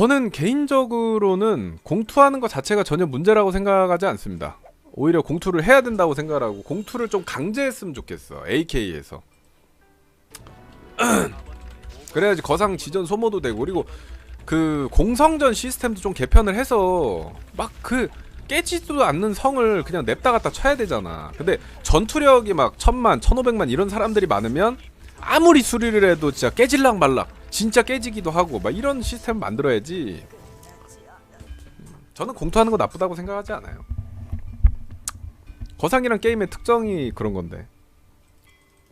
저는 개인적으로는 공투하는 것 자체가 전혀 문제라고 생각하지 않습니다. 오히려 공투를 해야 된다고 생각하고 공투를 좀 강제했으면 좋겠어. AK에서. 그래야지 거상 지전 소모도 되고 그리고 그 공성전 시스템도 좀 개편을 해서 막 그 깨지도 않는 성을 그냥 냅다 갖다 쳐야 되잖아. 근데 전투력이 막 천만, 천오백만 이런 사람들이 많으면 아무리 수리를 해도 진짜 깨질락 말락 진짜 깨지기도 하고 막 이런 시스템 만들어야지. 음, 저는 공투하는 거 나쁘다고 생각하지 않아요. 거상이란 게임의 특성이 그런 건데.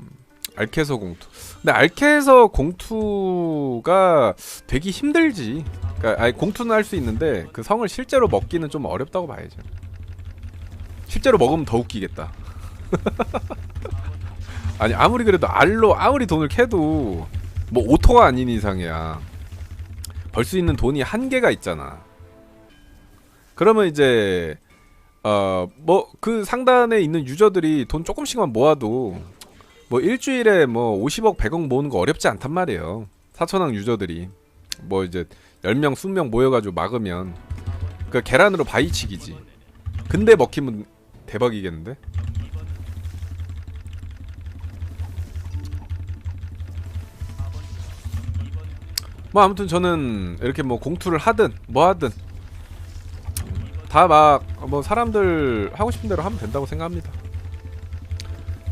음, 알케서 공투. 근데 알케서 공투가 되기 힘들지. 그러니까 아니 공투는 할 수 있는데 그 성을 실제로 먹기는 좀 어렵다고 봐야죠. 실제로 먹으면 더 웃기겠다. 아니 아무리 그래도 알로 아무리 돈을 캐도 뭐 오토가 아닌 이상이야. 벌 수 있는 돈이 한계가 있잖아. 그러면 이제 어 뭐 그 상단에 있는 유저들이 돈 조금씩만 모아도 뭐 일주일에 뭐 50억 100억 모으는 거 어렵지 않단 말이에요. 4천왕 유저들이 뭐 이제 10명 20명 모여가지고 막으면 그 계란으로 바위치기지. 근데 먹히면 대박이겠는데? 뭐 아무튼 저는 이렇게 뭐 공투를 하든 뭐 하든 다 막 뭐 사람들 하고 싶은 대로 하면 된다고 생각합니다.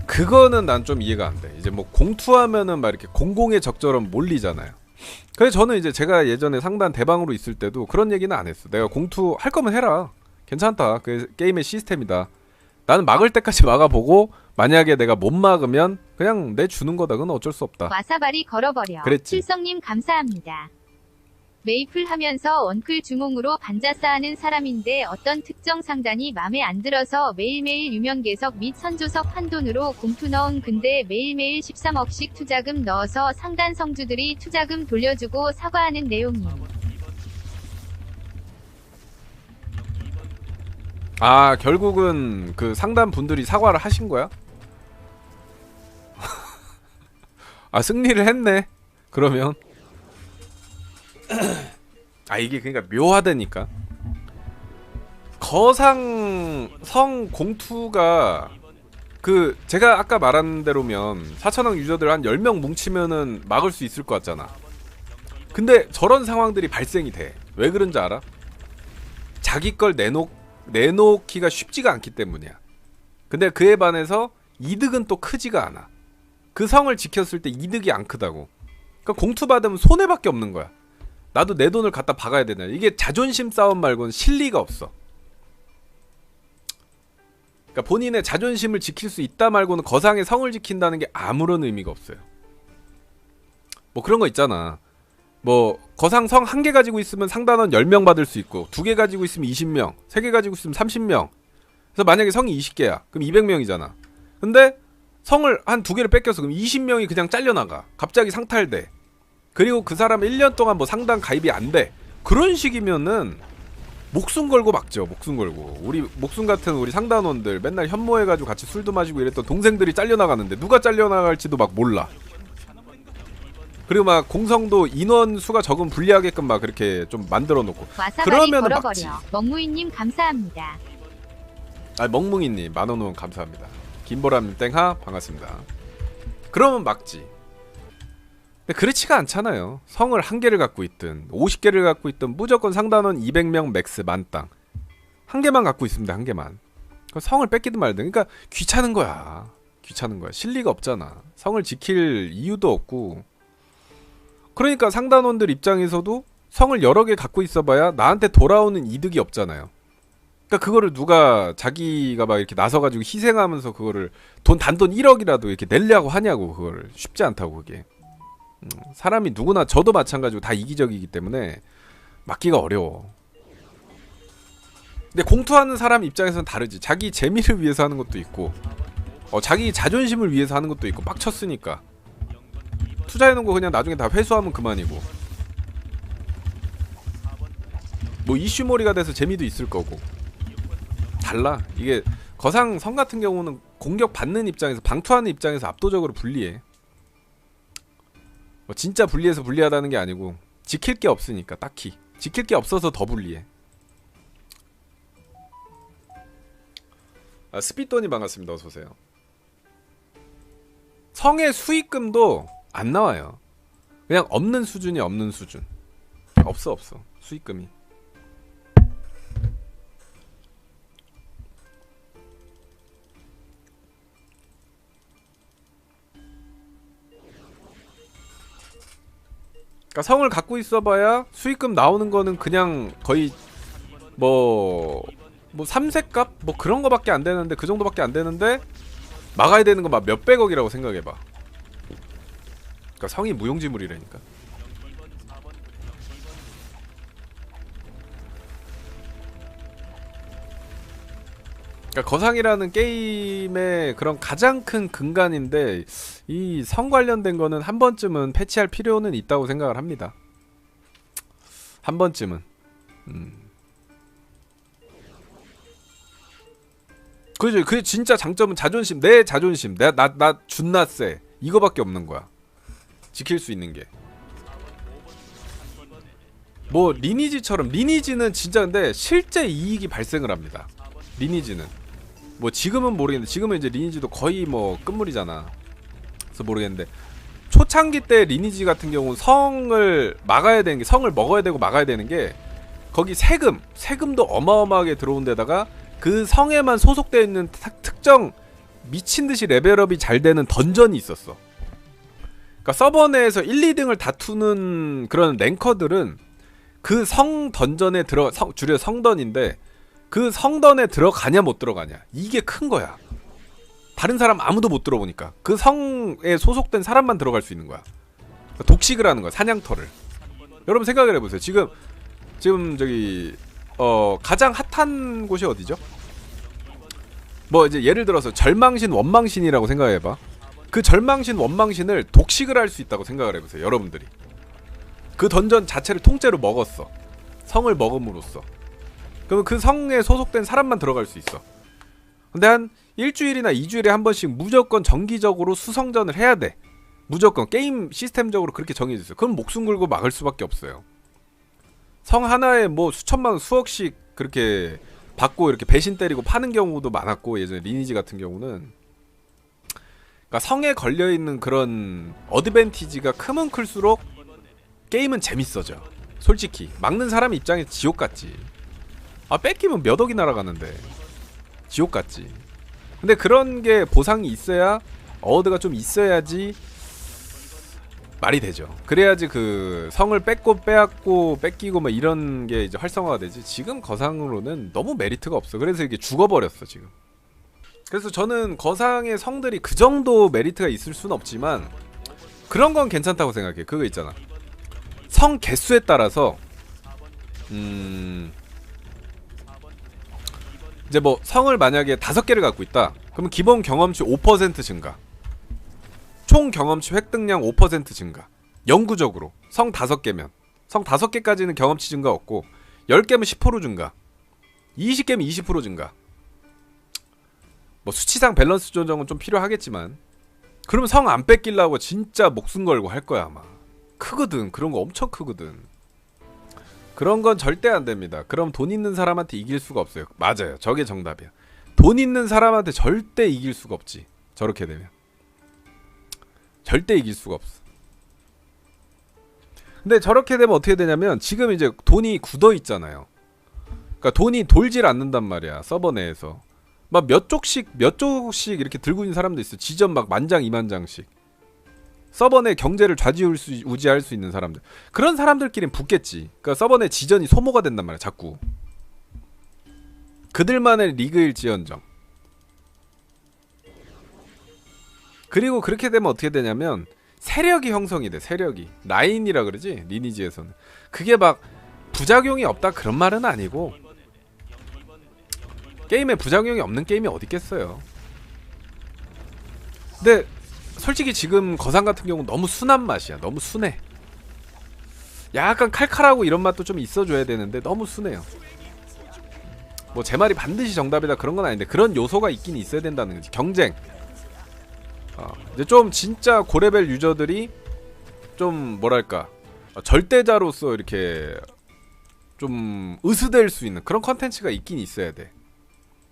그거는 난 좀 이해가 안 돼. 이제 뭐 공투하면은 막 이렇게 공공의 적처럼 몰리잖아요. 그래서 저는 이제 제가 예전에 상단 대방으로 있을 때도 그런 얘기는 안 했어. 내가 공투 할 거면 해라. 괜찮다. 그 게임의 시스템이다. 나는 막을 때까지 막아보고 만약에 내가 못 막으면 그냥 내 주는 거다. 그건 어쩔 수 없다. 와사바리 걸어버려. 그랬지. 칠성님 감사합니다. 메이플 하면서 원클 주몽으로 반자 싸하는 사람인데 어떤 특정 상단이 맘에 안 들어서 매일매일 유명계석 및 선조석 한 돈으로 공투 넣은 근데 매일매일 13억씩 투자금 넣어서 상단 성주들이 투자금 돌려주고 사과하는 내용임. 아 결국은 그 상단 분들이 사과를 하신 거야? 아 승리를 했네. 그러면 아 이게 그러니까 묘하다니까. 거상 성 공투가 그 제가 아까 말한 대로면 4천왕 유저들 한 10명 뭉치면은 막을 수 있을 것 같잖아. 근데 저런 상황들이 발생이 돼. 왜 그런지 알아? 자기 걸 내놓 내놓기가 쉽지가 않기 때문이야. 근데 그에 반해서 이득은 또 크지가 않아. 그 성을 지켰을 때 이득이 안 크다고. 그러니까 공투 받으면 손해밖에 없는 거야. 나도 내 돈을 갖다 박아야 되나. 이게 자존심 싸움 말고는 실리가 없어. 그러니까 본인의 자존심을 지킬 수 있다 말고는 거상의 성을 지킨다는 게 아무런 의미가 없어요. 뭐 그런 거 있잖아. 뭐 거상 성 한 개 가지고 있으면 상단원 10명 받을 수 있고 두 개 가지고 있으면 20명, 세 개 가지고 있으면 30명. 그래서 만약에 성이 20개야. 그럼 200명이잖아. 근데 성을 한 두 개를 뺏겨서 그럼 20명이 그냥 잘려나가. 갑자기 상탈돼. 그리고 그 사람 1년 동안 뭐 상단 가입이 안 돼. 그런 식이면은 목숨 걸고 막죠. 목숨 걸고. 우리 목숨 같은 우리 상단원들 맨날 현모해가지고 같이 술도 마시고 이랬던 동생들이 잘려나가는데 누가 잘려나갈지도 막 몰라. 그리고 막 공성도 인원 수가 적은 불리하게끔 막 그렇게 좀 만들어 놓고. 걸어버려. 막지. 먹무이님 감사합니다. 아 멍뭉이님 만원 후원 감사합니다. 김보람님 땡하 반갑습니다. 그러면 막지. 근데 그렇지가 않잖아요. 성을 한 개를 갖고 있든 50개를 갖고 있든 무조건 상단원 200명 맥스 만땅 한 개만 갖고 있습니다. 한 개만. 그럼 성을 뺏기든 말든 그러니까 귀찮은 거야. 귀찮은 거야. 실리가 없잖아. 성을 지킬 이유도 없고. 그러니까 상단원들 입장에서도 성을 여러 개 갖고 있어봐야 나한테 돌아오는 이득이 없잖아요. 그러니까 그거를 누가 자기가 막 이렇게 나서가지고 희생하면서 그거를 돈 단돈 1억이라도 이렇게 내려고 하냐고 그거를 쉽지 않다고 그게 음, 사람이 누구나 저도 마찬가지고 다 이기적이기 때문에 막기가 어려워. 근데 공투하는 사람 입장에서는 다르지. 자기 재미를 위해서 하는 것도 있고, 어, 자기 자존심을 위해서 하는 것도 있고 빡쳤으니까 투자해놓은 거 그냥 나중에 다 회수하면 그만이고. 뭐 이슈몰이가 돼서 재미도 있을 거고. 달라. 이게 거상 성 같은 경우는 공격 받는 입장에서 방투하는 입장에서 압도적으로 불리해. 뭐 진짜 불리해서 불리하다는 게 아니고 지킬 게 없으니까 딱히. 지킬 게 없어서 더 불리해. 아, 스피돈이 반갑습니다. 어서 오세요. 성의 수익금도 안 나와요. 그냥 없는 수준이 없는 수준. 없어 없어 수익금이. 그러니까 성을 갖고 있어봐야 수익금 나오는 거는 그냥 거의 뭐, 뭐 3세값? 뭐 그런 거밖에 안 되는데, 그 정도밖에 안 되는데, 막아야 되는 건막 몇백억이라고 생각해봐. 그러니까 성이 무용지물이라니까. 그러니까 거상이라는 게임의 그런 가장 큰 근간인데 이 성 관련된 거는 한 번쯤은 패치할 필요는 있다고 생각을 합니다. 한 번쯤은. 음. 그죠? 그 진짜 장점은 자존심. 내 자존심. 내가 나나 존나 세. 이거밖에 없는 거야. 지킬 수 있는 게. 뭐 리니지처럼 리니지는 진짜 근데 실제 이익이 발생을 합니다. 리니지는 뭐 지금은 모르겠는데 지금은 이제 리니지도 거의 뭐 끝물이잖아. 그래서 모르겠는데 초창기 때 리니지 같은 경우는 성을 막아야 되는 게 성을 먹어야 되고 막아야 되는 게 거기 세금 세금도 어마어마하게 들어온 데다가 그 성에만 소속되어 있는 탁- 특정 미친 듯이 레벨업이 잘 되는 던전이 있었어. 그러니까 서버 내에서 1, 2등을 다투는 그런 랭커들은 그 성 던전에 들어 성, 줄여 성던인데 그 성던에 들어가냐 못 들어가냐 이게 큰 거야. 다른 사람 아무도 못 들어보니까 그 성에 소속된 사람만 들어갈 수 있는 거야. 그러니까 독식을 하는 거야 사냥터를. 여러분 생각을 해보세요. 지금 지금 저기 어 가장 핫한 곳이 어디죠? 뭐 이제 예를 들어서 절망신 원망신이라고 생각해봐. 그 절망신 원망신을 독식을 할 수 있다고 생각을 해보세요. 여러분들이 그 던전 자체를 통째로 먹었어. 성을 먹음으로써. 그러면 그 성에 소속된 사람만 들어갈 수 있어. 근데 한 일주일이나 이주일에 한 번씩 무조건 정기적으로 수성전을 해야 돼. 무조건 게임 시스템적으로 그렇게 정해져 있어. 그럼 목숨 걸고 막을 수밖에 없어요. 성 하나에 뭐 수천만 원, 수억씩 그렇게 받고 이렇게 배신 때리고 파는 경우도 많았고 예전에 리니지 같은 경우는 그러니까 성에 걸려 있는 그런 어드밴티지가 크면 클수록 게임은 재밌어져. 솔직히 막는 사람 입장에 지옥 같지. 아 뺏기면 몇 억이 날아가는데 지옥 같지. 근데 그런 게 보상이 있어야 어워드가 좀 있어야지 말이 되죠. 그래야지 그 성을 뺏고 빼앗고 뺏기고 뭐 이런 게 이제 활성화가 되지. 지금 거상으로는 너무 메리트가 없어. 그래서 이게 죽어버렸어 지금. 그래서 저는 거상의 성들이 그 정도 메리트가 있을 수는 없지만 그런 건 괜찮다고 생각해. 그거 있잖아. 성 개수에 따라서 음 이제 뭐 성을 만약에 다섯 개를 갖고 있다. 그러면 기본 경험치 5% 증가. 총 경험치 획득량 5% 증가. 영구적으로 성 다섯 개면 성 다섯 개까지는 경험치 증가 없고 10개면 10% 증가. 20개면 20% 증가. 뭐 수치상 밸런스 조정은 좀 필요하겠지만 그러면 성안 뺏기려고 진짜 목숨 걸고 할 거야 아마. 크거든. 그런 거 엄청 크거든. 그런 건 절대 안 됩니다. 그럼 돈 있는 사람한테 이길 수가 없어요. 맞아요. 저게 정답이야. 돈 있는 사람한테 절대 이길 수가 없지. 저렇게 되면. 절대 이길 수가 없어. 근데 저렇게 되면 어떻게 되냐면 지금 이제 돈이 굳어 있잖아요. 그러니까 돈이 돌질 않는단 말이야. 서버 내에서. 막 몇 쪽씩 몇 쪽씩 이렇게 들고 있는 사람도 있어. 지점 막 만장 이만장씩. 서버 내 경제를 좌지우지할 수 있는 사람들. 그런 사람들끼리는 붙겠지. 그러니까 서버 내 지전이 소모가 된단 말이야 자꾸. 그들만의 리그일지언정. 그리고 그렇게 되면 어떻게 되냐면 세력이 형성이 돼 세력이. 라인이라 그러지 리니지에서는. 그게 막 부작용이 없다 그런 말은 아니고 게임에 부작용이 없는 게임이 어디 있겠어요 근데 솔직히 지금 거상 같은 경우 는 너무 순한 맛이야. 너무 순해. 약간 칼칼하고 이런 맛도 좀 있어줘야 되는데 너무 순해요. 뭐 제 말이 반드시 정답이다 그런 건 아닌데 그런 요소가 있긴 있어야 된다는 거지. 경쟁. 어, 이제 좀 진짜 고레벨 유저들이 좀 뭐랄까 어, 절대자로서 이렇게 좀 으스댈 수 있는 그런 컨텐츠가 있긴 있어야 돼.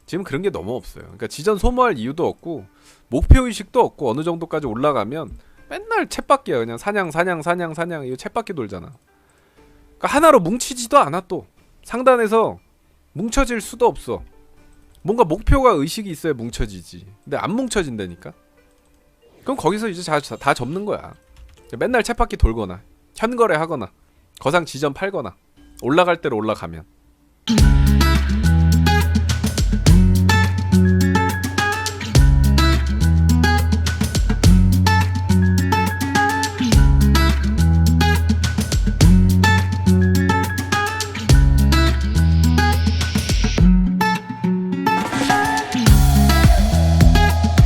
지금 그런 게 너무 없어요. 그러니까 지전 소모할 이유도 없고 목표 의식도 없고 어느 정도까지 올라가면 맨날 챗바퀴야 그냥 사냥 사냥 사냥 사냥 이거 챗바퀴 돌잖아. 그러니까 하나로 뭉치지도 않아 또 상단에서 뭉쳐질 수도 없어. 뭔가 목표가 의식이 있어야 뭉쳐지지. 근데 안 뭉쳐진다니까. 그럼 거기서 이제 다, 다 접는 거야. 맨날 챗바퀴 돌거나 현거래 하거나 거상 지점 팔거나 올라갈 대로 올라가면